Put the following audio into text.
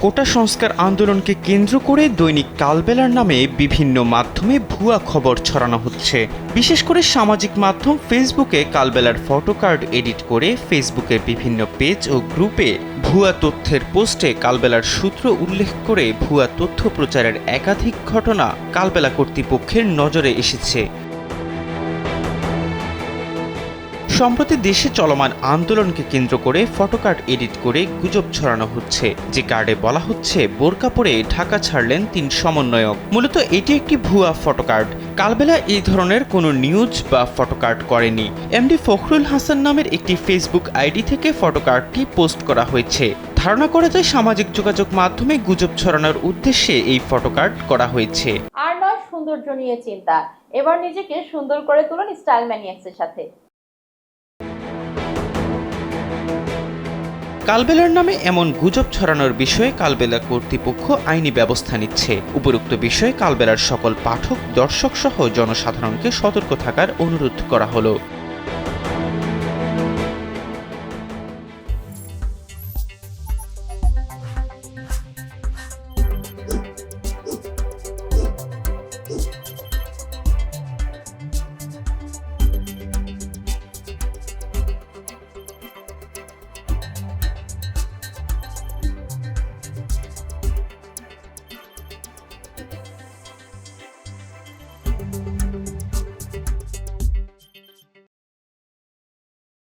কোটা সংস্কার আন্দোলনকে কেন্দ্র করে দৈনিক কালবেলার নামে বিভিন্ন মাধ্যমে ভুয়া খবর ছড়ানো হচ্ছে। বিশেষ করে সামাজিক মাধ্যম ফেসবুকে কালবেলার ফটোকার্ড এডিট করে ফেসবুকের বিভিন্ন পেজ ও গ্রুপে ভুয়া তথ্যের পোস্টে কালবেলার সূত্র উল্লেখ করে ভুয়া তথ্য প্রচারের একাধিক ঘটনা কালবেলা কর্তৃপক্ষের নজরে এসেছে। সম্প্রতি দেশে চলমান আন্দোলনকে কেন্দ্র করে ফটোকার্ড এডিট করে গুজব ছড়ানো হচ্ছে। যে কার্ডে বলা হচ্ছে, বোরকা পরে ঢাকা ছাড়লেন তিন সমন্বয়ক। মূলত এটি একটি ভুয়া ফটোকার্ড। কালবেলা এই ধরনের কোনো নিউজ বা ফটোকার্ড করেনি। এমডি ফখরুল হাসান নামের একটি ফেসবুক আইডি থেকে ফটোকার্ডটি পোস্ট করা হয়েছে। ধারণা করা যায়, সামাজিক যোগাযোগ মাধ্যমে গুজব ছড়ানোর উদ্দেশ্যে এই ফটোকার্ড করা হয়েছে। আর নয়, সৌন্দর্য নিয়ে চিন্তা। এবার নিজেকে সুন্দর করে তুলুন স্টাইল ম্যানিয়াক্সের সাথে। কালবেলার নামে এমন গুজব ছড়ানোর বিষয়ে কালবেলা কর্তৃপক্ষ আইনি ব্যবস্থা নিচ্ছে। উপরোক্ত বিষয়ে কালবেলার সকল পাঠক দর্শক সহ জনসাধারণকে সতর্ক থাকার অনুরোধ করা হলো।